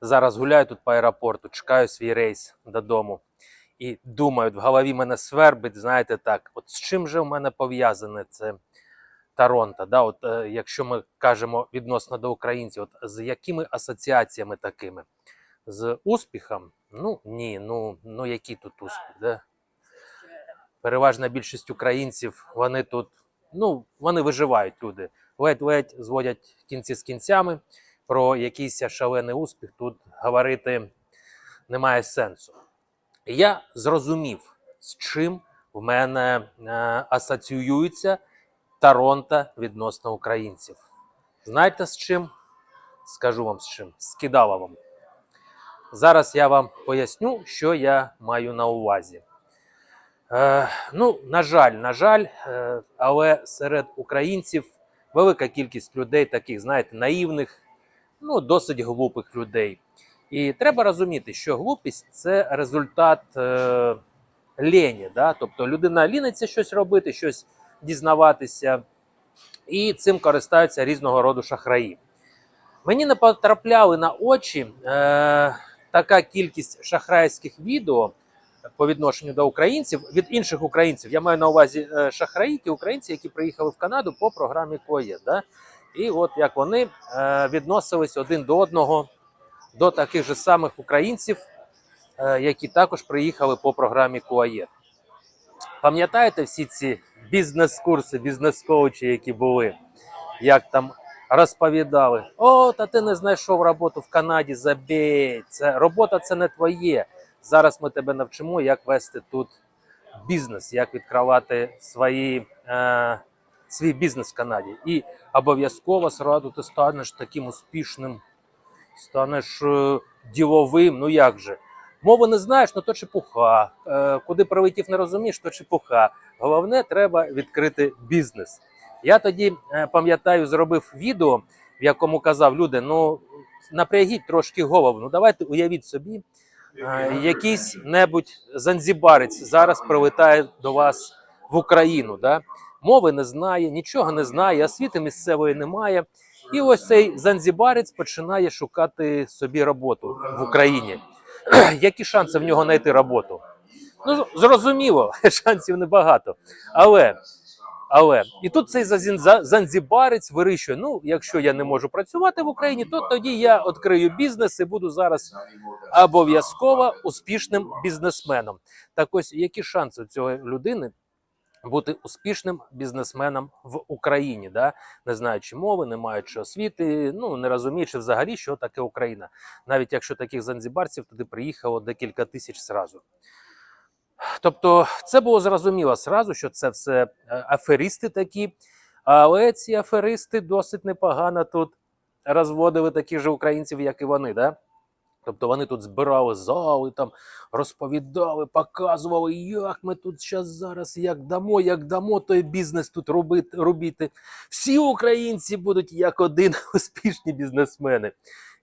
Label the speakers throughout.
Speaker 1: Зараз гуляю тут по аеропорту, чекаю свій рейс додому. І думаю, в голові мене свербить, знаєте так, от з чим же в мене пов'язане це Торонто? Да? От, е, якщо ми кажемо відносно до українців, от з якими асоціаціями такими? З успіхом? Ну ні, ну, ну який тут успіх? Да? Переважна більшість українців, вони тут, ну, вони виживають люди. Ледь-ледь зводять кінці з кінцями. Про якийсь шалений успіх тут говорити немає сенсу. Я зрозумів, з чим в мене е, асоціюється Торонто відносно українців. Знаєте з чим? Скажу вам з чим. З кидаловом. Зараз я вам поясню, що я маю на увазі. Е, ну, на жаль, на жаль, е, але серед українців велика кількість людей, таких, знаєте, наївних, ну, досить глупих людей. І треба розуміти, що глупість це результат е, лені. Да? Тобто людина ліниться щось робити, щось дізнаватися, і цим користаються різного роду шахраї. Мені не потрапляли на очі е, така кількість шахрайських відео по відношенню до українців від інших українців. Я маю на увазі е, шахраї, ті українці, які приїхали в Канаду по програмі КОЄ. Да? І от як вони е, відносились один до одного до таких же самих українців, е, які також приїхали по програмі КУАЄ. Пам'ятаєте всі ці бізнес-курси, бізнес-коучі, які були, як там розповідали: О, та ти не знайшов роботу в Канаді, забій, це робота це не твоє. Зараз ми тебе навчимо, як вести тут бізнес, як відкривати свої, е, свій бізнес в Канаді. І обов'язково сразу ти станеш таким успішним станеш е, діловим, ну як же. Мови не знаєш, ну то чепуха. Е, куди прилетів, не розумієш, то чепуха. Головне, треба відкрити бізнес. Я тоді е, пам'ятаю, зробив відео, в якому казав люди: ну напрягіть трошки голову. Ну давайте уявіть собі, якийсь небудь занзібарець зараз прилетає до вас в Україну. Да? Мови не знає, нічого не знає, освіти місцевої немає. І ось цей занзібарець починає шукати собі роботу в Україні. Які шанси в нього знайти роботу? Ну, зрозуміло, шансів небагато. Але, але і тут цей занзібарець вирішує: ну, якщо я не можу працювати в Україні, то тоді я відкрию бізнес і буду зараз обов'язково успішним бізнесменом. Так ось які шанси у цієї людини бути успішним бізнесменом в Україні, да? не знаючи мови, не маючи освіти, ну не розуміючи взагалі, що таке Україна. Навіть якщо таких занзібарців туди приїхало декілька тисяч зразу. Тобто, це було зрозуміло зразу, що це все е, аферисти такі, але ці аферисти досить непогано тут розводили таких же українців, як і вони. Да? Тобто вони тут збирали зали, там розповідали, показували, як ми тут зараз зараз як дамо, як дамо той бізнес тут робити, робити. Всі українці будуть як один успішні бізнесмени.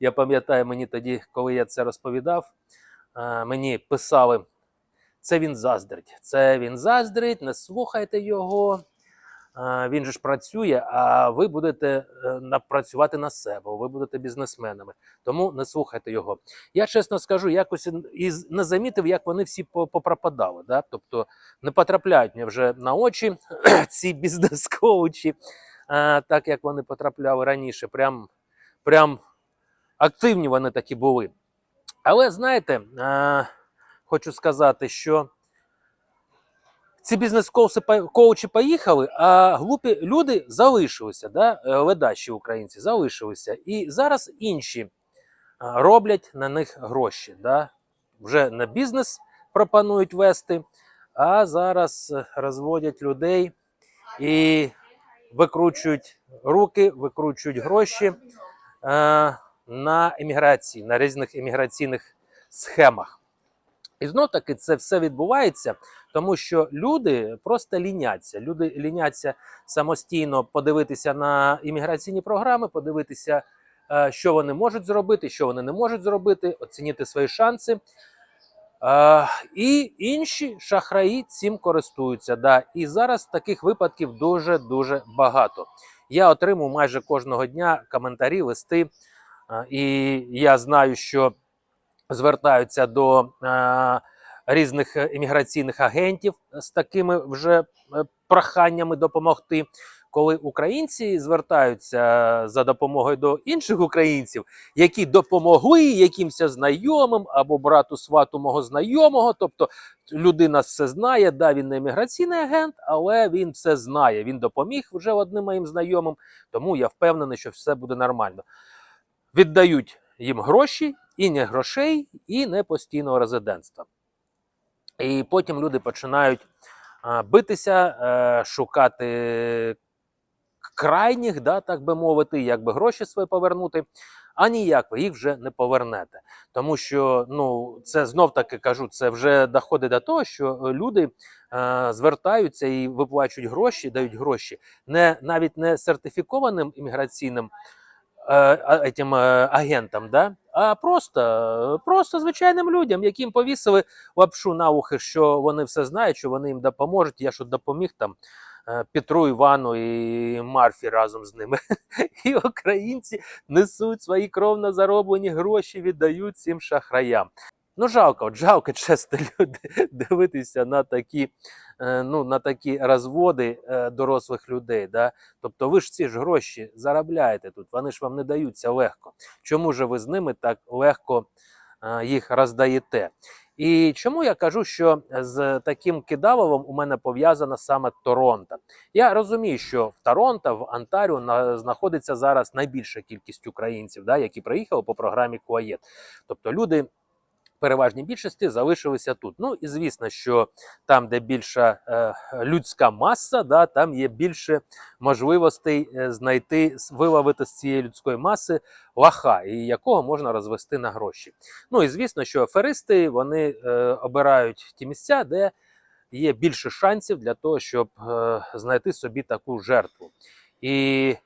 Speaker 1: Я пам'ятаю, мені тоді, коли я це розповідав, е, мені писали: це він заздрить, це він заздрить, не слухайте його. Е, Він же ж працює, а ви будете е, працювати на себе, ви будете бізнесменами. Тому не слухайте його. Я чесно скажу, якось і не замітив, як вони всі попропадали. Да? Тобто не потрапляють мені вже на очі ці бізнес-коучі, е, так як вони потрапляли раніше. Прям, прям активні вони такі були. Але знаєте, хочу сказати, що ці бізнес-коучі поїхали, а глупі люди залишилися, да? е, ледачі українці залишилися. І зараз інші е, роблять на них гроші. Да? Вже на бізнес пропонують вести, а зараз розводять людей і викручують руки, викручують гроші е, на еміграції, на різних еміграційних схемах. І знов таки це все відбувається, тому що люди просто ліняться. Люди ліняться самостійно подивитися на імміграційні програми, подивитися, е, що вони можуть зробити, що вони не можуть зробити, оцінити свої шанси. Е, І інші шахраї цим користуються. Да. І зараз таких випадків дуже дуже багато. Я отримую майже кожного дня коментарі, листи Е, І я знаю, що звертаються до е, різних імміграційних агентів з такими вже е, проханнями допомогти. Коли українці звертаються за допомогою до інших українців, які допомогли якимось знайомим або брату свату мого знайомого, тобто людина все знає, да, він не імміграційний агент, але він все знає. Він допоміг вже одним моїм знайомим, тому я впевнений, що все буде нормально. Віддають їм гроші, і не грошей, і не постійного резидентства. І потім люди починають битися, е, шукати крайніх, да, так би мовити, як би гроші свої повернути, а ніяк ви їх вже не повернете. Тому що ну, це знов таки кажу, це вже доходить до того, що люди е, звертаються і виплачують гроші, дають гроші не навіть не сертифікованим імміграційним этим, е, агентам, да? а просто, просто звичайним людям, яким повісили лапшу на ухи, що вони все знають, що вони їм допоможуть. Я що допоміг там е, Петру, Івану і Марфі разом з ними. І українці несуть свої кровно зароблені гроші, віддають цим шахраям. Ну, жалко, жалко, чесно, люди дивитися на такі, е, ну, на такі розводи е, дорослих людей. Да? Тобто ви ж ці ж гроші заробляєте тут, вони ж вам не даються легко. Чому ж ви з ними так легко е, їх роздаєте? І чому я кажу, що з таким кидаловом у мене пов'язана саме Торонто? Я розумію, що в Торонто, в Онтаріо на- знаходиться зараз найбільша кількість українців, да, які приїхали по програмі Куаєт. Тобто люди переважній більшості залишилися тут. Ну і звісно, що там, де більша е, людська маса, да, там є більше можливостей е, знайти, виловити з цієї людської маси лаха, і якого можна розвести на гроші. Ну і звісно, що аферисти вони е, обирають ті місця, де є більше шансів для того, щоб е, знайти собі таку жертву. І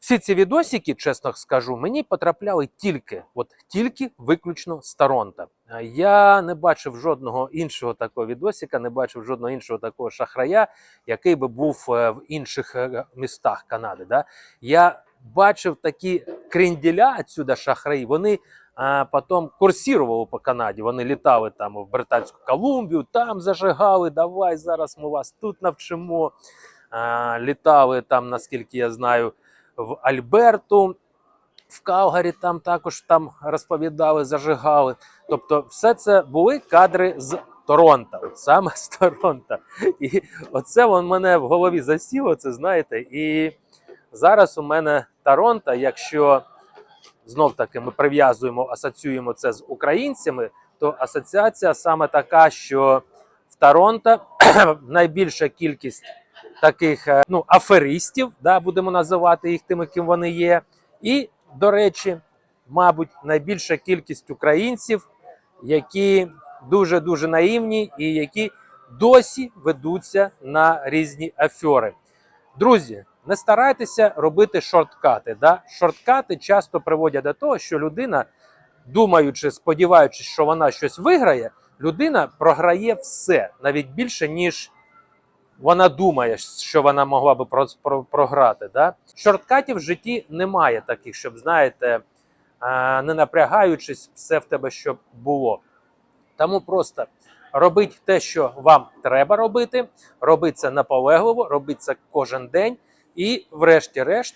Speaker 1: всі ці відосики, чесно скажу, мені потрапляли тільки, от тільки виключно з Торонто. Е, Я не бачив жодного іншого такого відосика, не бачив жодного іншого такого шахрая, який би був е, в інших е, містах Канади. Да? Я бачив такі кренділя отсюда шахраї, вони а потім курсірували по Канаді. Вони літали там в Британську Колумбію, там зажигали, давай зараз ми вас тут навчимо. А, літали там, наскільки я знаю, в Альберту, в Калгарі там також там розповідали, зажигали. Тобто, все це були кадри з Торонто, саме з Торонто. І оце вон мене в голові засіло, це знаєте. І зараз у мене Торонто, якщо знов таки ми прив'язуємо, асоціюємо це з українцями, то асоціація саме така, що в Торонто найбільша кількість таких е, ну, аферистів, да, будемо називати їх тими, ким вони є. І, до речі, мабуть, найбільша кількість українців, які дуже дуже наївні і які досі ведуться на різні афери. Друзі, не старайтеся робити шорткати. Да? Шорткати часто приводять до того, що людина, думаючи, сподіваючись, що вона щось виграє, людина програє все навіть більше, ніж вона думає, що вона могла би про- про- програти. Да? Шорткатів в житті немає таких, щоб, знаєте, е, не напрягаючись, все в тебе щоб було. Тому просто робіть те, що вам треба робити, робіть це наполегливо, робіть це кожен день, і, врешті-решт,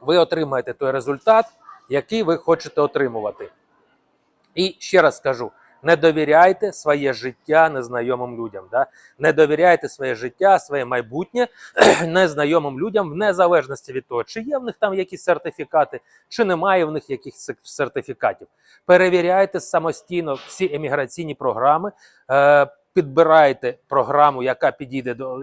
Speaker 1: ви отримаєте той результат, який ви хочете отримувати. І ще раз скажу: не довіряйте своє життя незнайомим людям. Да? Не довіряйте своє життя, своє майбутнє незнайомим людям, в незалежності від того, чи є в них там якісь сертифікати, чи немає в них якихось сертифікатів. Перевіряйте самостійно всі еміграційні програми. Е, Підбирайте програму, яка підійде до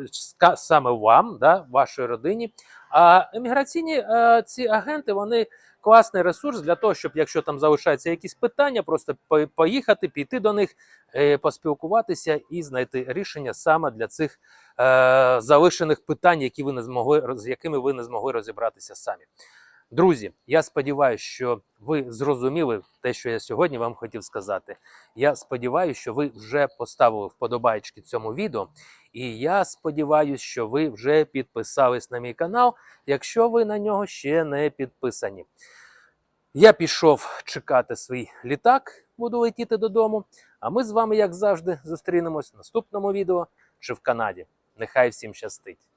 Speaker 1: саме вам, да, вашій родині. А еміграційні е, ці агенти вони класний ресурс для того, щоб якщо там залишаються якісь питання, просто поїхати, піти до них, е, поспілкуватися і знайти рішення саме для цих е, залишених питань, які ви не змогли з якими ви не змогли розібратися самі. Друзі, я сподіваюся, що ви зрозуміли те, що я сьогодні вам хотів сказати. Я сподіваюся, що ви вже поставили вподобайки цьому відео. І я сподіваюся, що ви вже підписались на мій канал, якщо ви на нього ще не підписані. Я пішов чекати свій літак, буду летіти додому. А ми з вами, як завжди, зустрінемось в наступному відео чи в Канаді. Нехай всім щастить!